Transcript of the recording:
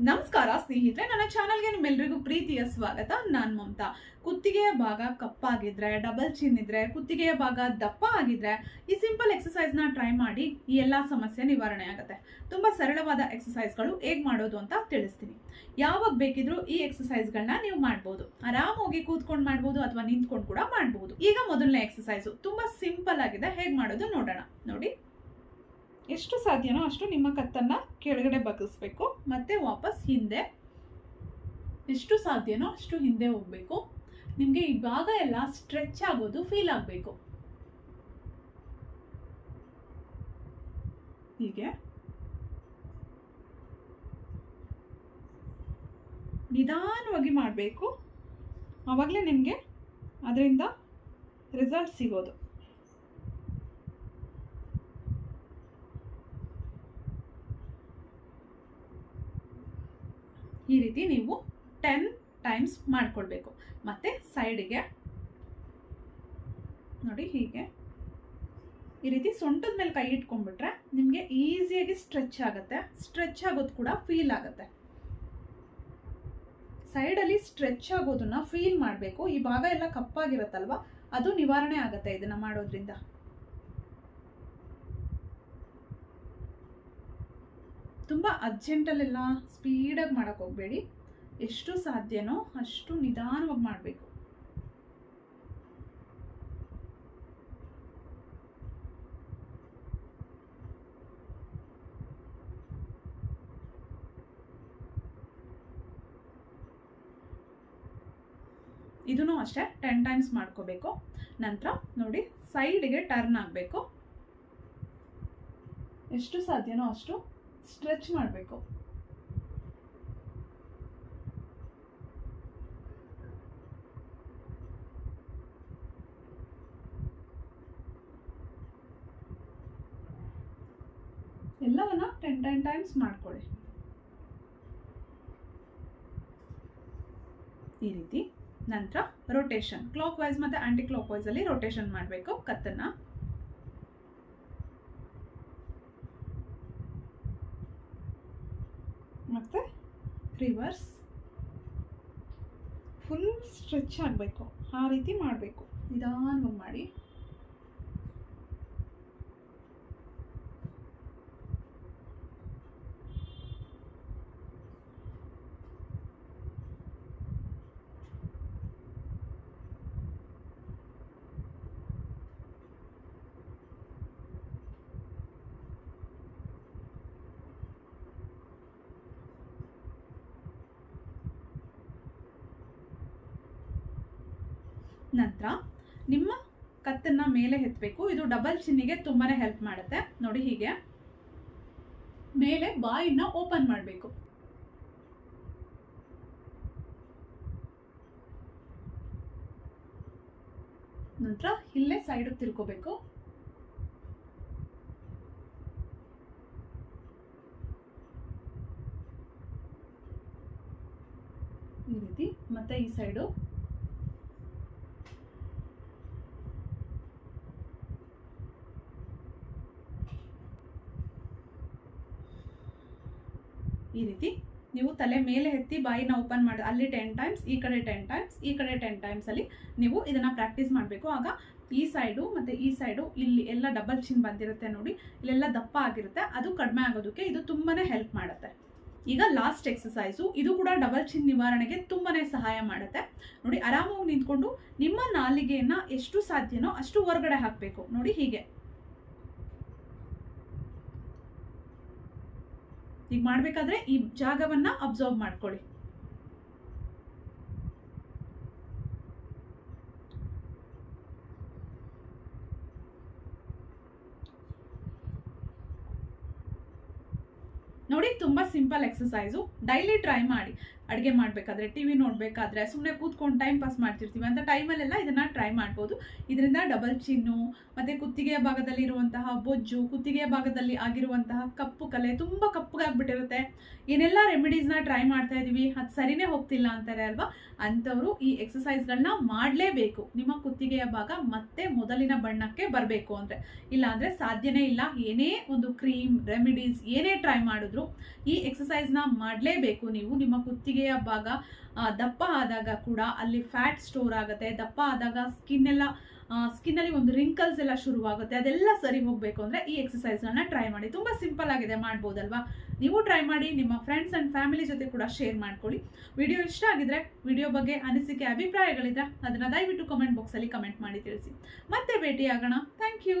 ನಮಸ್ಕಾರ, ಸ್ನೇಹಿತರೆ. ನನ್ನ ಚಾನಲ್ಗೆ ನಿಮ್ಮೆಲ್ಲರಿಗೂ ಪ್ರೀತಿಯ ಸ್ವಾಗತ. ನಾನು ಮಮತಾ. ಕುತ್ತಿಗೆಯ ಭಾಗ ಕಪ್ಪಾಗಿದ್ರೆ, ಡಬಲ್ ಚಿನ್ ಇದ್ರೆ, ಕುತ್ತಿಗೆಯ ಭಾಗ ದಪ್ಪ ಆಗಿದ್ರೆ, ಈ ಸಿಂಪಲ್ ಎಕ್ಸಸೈಸ್ನ ಟ್ರೈ ಮಾಡಿ ಈ ಎಲ್ಲಾ ಸಮಸ್ಯೆ ನಿವಾರಣೆ ಆಗುತ್ತೆ. ತುಂಬಾ ಸರಳವಾದ ಎಕ್ಸಸೈಸ್ಗಳು ಹೇಗೆ ಮಾಡೋದು ಅಂತ ತಿಳಿಸ್ತೀನಿ. ಯಾವಾಗ ಬೇಕಿದ್ರೂ ಈ ಎಕ್ಸಸೈಸ್ಗಳನ್ನ ನೀವು ಮಾಡ್ಬೋದು. ಆರಾಮಾಗಿ ಕೂತ್ಕೊಂಡು ಮಾಡ್ಬೋದು ಅಥವಾ ನಿಂತ್ಕೊಂಡು ಕೂಡ ಮಾಡ್ಬೋದು. ಈಗ ಮೊದಲನೇ ಎಕ್ಸಸೈಸ್ ತುಂಬಾ ಸಿಂಪಲ್ ಆಗಿದೆ. ಹೇಗೆ ಮಾಡೋದು ನೋಡೋಣ. ನೋಡಿ. ಎಷ್ಟು ಸಾಧ್ಯನೋ ಅಷ್ಟು ನಿಮ್ಮ ಕತ್ತನ್ನ ಕೆಳಗಡೆ ಬಗ್ಗಿಸ್ಬೇಕು. ಮತ್ತೆ ವಾಪಸ್ ಹಿಂದೆ. ಎಷ್ಟು ಸಾಧ್ಯನೋ ಅಷ್ಟು ಹಿಂದೆ ಹೋಗ್ಬೇಕು. ನಿಮಗೆ ಈ ಭಾಗ ಎಲ್ಲ ಸ್ಟ್ರೆಚ್ ಆಗೋದು ಫೀಲ್ ಆಗಬೇಕು. ಹೀಗೆ. ನಿಧಾನವಾಗಿ ಮಾಡಬೇಕು. ಆವಾಗಲೇ ನಿಮಗೆ ಅದರಿಂದ ರಿಸಲ್ಟ್ ಸಿಗೋದು. ಈ ರೀತಿ ನೀವು ಟೆನ್ ಟೈಮ್ಸ್ ಮಾಡಿಕೊಡ್ಬೇಕು ಮತ್ತು ಸೈಡಿಗೆ ನೋಡಿ ಹೀಗೆ. ಈ ರೀತಿ ಸೊಂಟದ ಮೇಲೆ ಕೈ ಇಟ್ಕೊಂಡ್ಬಿಟ್ರೆ ನಿಮಗೆ ಈಸಿಯಾಗಿ ಸ್ಟ್ರೆಚ್ ಆಗುತ್ತೆ. ಸ್ಟ್ರೆಚ್ ಆಗೋದು ಕೂಡ ಫೀಲ್ ಆಗುತ್ತೆ. ಸೈಡಲ್ಲಿ ಸ್ಟ್ರೆಚ್ ಆಗೋದನ್ನ ಫೀಲ್ ಮಾಡಬೇಕು. ಈ ಭಾಗ ಎಲ್ಲ ಕಪ್ಪಾಗಿರುತ್ತಲ್ವ? ಅದು ನಿವಾರಣೆ ಆಗುತ್ತೆ ಇದನ್ನು ಮಾಡೋದ್ರಿಂದ. ತುಂಬ ಅರ್ಜೆಂಟಲ್ಲೆಲ್ಲ ಸ್ಪೀಡಾಗಿ ಮಾಡೋಕ್ಕೆ ಹೋಗಬೇಡಿ. ಎಷ್ಟು ಸಾಧ್ಯನೋ ಅಷ್ಟು ನಿಧಾನವಾಗಿ ಮಾಡಬೇಕು. ಇದೂ ಅಷ್ಟೇ ಟೆನ್ ಟೈಮ್ಸ್ ಮಾಡ್ಕೋಬೇಕು. ನಂತರ ನೋಡಿ ಸೈಡಿಗೆ ಟರ್ನ್ ಆಗಬೇಕು. ಎಷ್ಟು ಸಾಧ್ಯನೋ ಅಷ್ಟು ಸ್ಟ್ರೆಚ್ ಮಾಡಬೇಕು. ಎಲ್ಲವನ್ನ ಟೆನ್ ಟೆನ್ ಟೈಮ್ಸ್ ಮಾಡ್ಕೊಳ್ಳಿ. ಈ ರೀತಿ ನಂತರ ರೊಟೇಷನ್ ಕ್ಲಾಕ್ ವೈಸ್ ಮತ್ತೆ ಆ್ಯಂಟಿ ಕ್ಲಾಕ್ ವೈಸ್ ಅಲ್ಲಿ ರೊಟೇಷನ್ ಮಾಡಬೇಕು ಕತ್ತನ್ನ. ಮತ್ತು ರಿವರ್ಸ್ ಫುಲ್ ಸ್ಟ್ರೆಚ್ ಆಗಬೇಕು. ಆ ರೀತಿ ಮಾಡಬೇಕು. ನಿಧಾನವಾಗಿ ಮಾಡಿ. ನಂತರ ನಿಮ್ಮ ಕತ್ತನ್ನ ಮೇಲೆ ಎತ್ತಬೇಕು ಇದು ಡಬಲ್ ಚಿನ್ನಿಗೆ ತುಂಬಾನೇ ಹೆಲ್ಪ್ ಮಾಡುತ್ತೆ. ನೋಡಿ ಹೀಗೆ. ಮೇಲೆ ಬಾಯಿನ ಓಪನ್ ಮಾಡಬೇಕು. ನಂತರ ಇಲ್ಲೇ ಸೈಡ್ ತಿರ್ಕೋಬೇಕು. ಈ ರೀತಿ ಮತ್ತೆ ಈ ಸೈಡು ಈ ರೀತಿ ನೀವು ತಲೆ ಮೇಲೆ ಎತ್ತಿ ಬಾಯಿನ ಓಪನ್ ಮಾಡಿ. ಅಲ್ಲಿ ಟೆನ್ ಟೈಮ್ಸ್ ಈ ಕಡೆ ಟೆನ್ ಟೈಮ್ಸ್ ಈ ಕಡೆ ಟೆನ್ ಟೈಮ್ಸ್ ಅಲ್ಲಿ ನೀವು ಇದನ್ನ ಪ್ರಾಕ್ಟೀಸ್ ಮಾಡಬೇಕು. ಆಗ ಈ ಸೈಡು ಮತ್ತೆ ಈ ಸೈಡು ಇಲ್ಲಿ ಎಲ್ಲ ಡಬಲ್ ಚಿನ್ ಬಂದಿರುತ್ತೆ ನೋಡಿ. ಇಲ್ಲೆಲ್ಲ ದಪ್ಪ ಆಗಿರುತ್ತೆ. ಅದು ಕಡಿಮೆ ಆಗೋದಕ್ಕೆ ಇದು ತುಂಬಾನೇ ಹೆಲ್ಪ್ ಮಾಡುತ್ತೆ. ಈಗ ಲಾಸ್ಟ್ ಎಕ್ಸಸೈಸು ಇದು ಕೂಡ ಡಬಲ್ ಚಿನ್ ನಿವಾರಣೆಗೆ ತುಂಬಾನೇ ಸಹಾಯ ಮಾಡುತ್ತೆ. ನೋಡಿ, ಆರಾಮಾಗಿ ನಿಂತ್ಕೊಂಡು ನಿಮ್ಮ ನಾಲಿಗೆಯನ್ನ ಎಷ್ಟು ಸಾಧ್ಯನೋ ಅಷ್ಟು ಹೊರಗಡೆ ಹಾಕಬೇಕು. ನೋಡಿ, ಹೀಗೆ. ಈಗ ಮಾಡಬೇಕಾದ್ರೆ ಈ ಜಾಗವನ್ನ ಅಬ್ಸರ್ವ್ ಮಾಡ್ಕೊಳ್ಳಿ. ನೋಡಿ ತುಂಬಾ ಸಿಂಪಲ್ ಎಕ್ಸಸೈಸು ಡೈಲಿ ಟ್ರೈ ಮಾಡಿ. ಅಡುಗೆ ಮಾಡಬೇಕಾದ್ರೆ ಟಿ ವಿ ನೋಡಬೇಕಾದ್ರೆ ಸುಮ್ಮನೆ ಕೂತ್ಕೊಂಡು ಟೈಮ್ ಪಾಸ್ ಮಾಡ್ತಿರ್ತೀವಿ. ಅಂತ ಟೈಮಲ್ಲೆಲ್ಲ ಇದನ್ನು ಟ್ರೈ ಮಾಡ್ಬೋದು. ಇದರಿಂದ ಡಬಲ್ ಚಿನ್ನು ಮತ್ತು ಕುತ್ತಿಗೆಯ ಭಾಗದಲ್ಲಿ ಇರುವಂತಹ ಬೊಜ್ಜು, ಕುತ್ತಿಗೆಯ ಭಾಗದಲ್ಲಿ ಆಗಿರುವಂತಹ ಕಪ್ಪು ಕಲೆ ತುಂಬ ಕಪ್ಪಗಾಗ್ಬಿಟ್ಟಿರುತ್ತೆ ಏನೆಲ್ಲ ರೆಮಿಡೀಸ್ನ ಟ್ರೈ ಮಾಡ್ತಾ ಇದ್ದೀವಿ ಅದು ಸರಿನೇ ಹೋಗ್ತಿಲ್ಲ ಅಂತಾರೆ ಅಲ್ವಾ? ಅಂಥವರು ಈ ಎಕ್ಸಸೈಸ್ಗಳನ್ನ ಮಾಡಲೇಬೇಕು. ನಿಮ್ಮ ಕುತ್ತಿಗೆಯ ಭಾಗ ಮತ್ತೆ ಮೊದಲಿನ ಬಣ್ಣಕ್ಕೆ ಬರಬೇಕು ಅಂದರೆ. ಇಲ್ಲಾಂದರೆ ಸಾಧ್ಯನೇ ಇಲ್ಲ. ಏನೇ ಒಂದು ಕ್ರೀಮ್ ರೆಮಿಡೀಸ್ ಏನೇ ಟ್ರೈ ಮಾಡಿದ್ರು ಈ ಎಕ್ಸಸೈಸ್ನ ಮಾಡಲೇಬೇಕು ನೀವು ನಿಮ್ಮ ಕುತ್ತಿಗೆಯ ಭಾಗ ದಪ್ಪ ಆದಾಗ ಕೂಡ ಅಲ್ಲಿ ಫ್ಯಾಟ್ ಸ್ಟೋರ್ ಆಗುತ್ತೆ. ದಪ್ಪ ಆದಾಗ ಸ್ಕಿನ್ ಎಲ್ಲ ಸ್ಕಿನ್ನಲ್ಲಿ ಒಂದು ರಿಂಕಲ್ಸ್ ಎಲ್ಲ ಶುರುವಾಗುತ್ತೆ. ಅದೆಲ್ಲ ಸರಿ ಹೋಗಬೇಕು ಅಂದರೆ ಈ ಎಕ್ಸಸೈಸ್ಗಳನ್ನ ಟ್ರೈ ಮಾಡಿ. ತುಂಬ ಸಿಂಪಲ್ ಆಗಿದೆ, ಮಾಡ್ಬೋದಲ್ವಾ? ನೀವು ಟ್ರೈ ಮಾಡಿ, ನಿಮ್ಮ ಫ್ರೆಂಡ್ಸ್ ಆ್ಯಂಡ್ ಫ್ಯಾಮಿಲಿ ಜೊತೆ ಕೂಡ ಶೇರ್ ಮಾಡ್ಕೊಳ್ಳಿ. ವಿಡಿಯೋ ಇಷ್ಟ ಆಗಿದ್ರೆ ವಿಡಿಯೋ ಬಗ್ಗೆ ಅನಿಸಿಕೆ, ಅಭಿಪ್ರಾಯಗಳಿದ್ರೆ ಅದನ್ನು ದಯವಿಟ್ಟು ಕಮೆಂಟ್ ಬಾಕ್ಸಲ್ಲಿ ಕಮೆಂಟ್ ಮಾಡಿ ತಿಳಿಸಿ. ಮತ್ತೆ ಭೇಟಿಯಾಗೋಣ. Thank you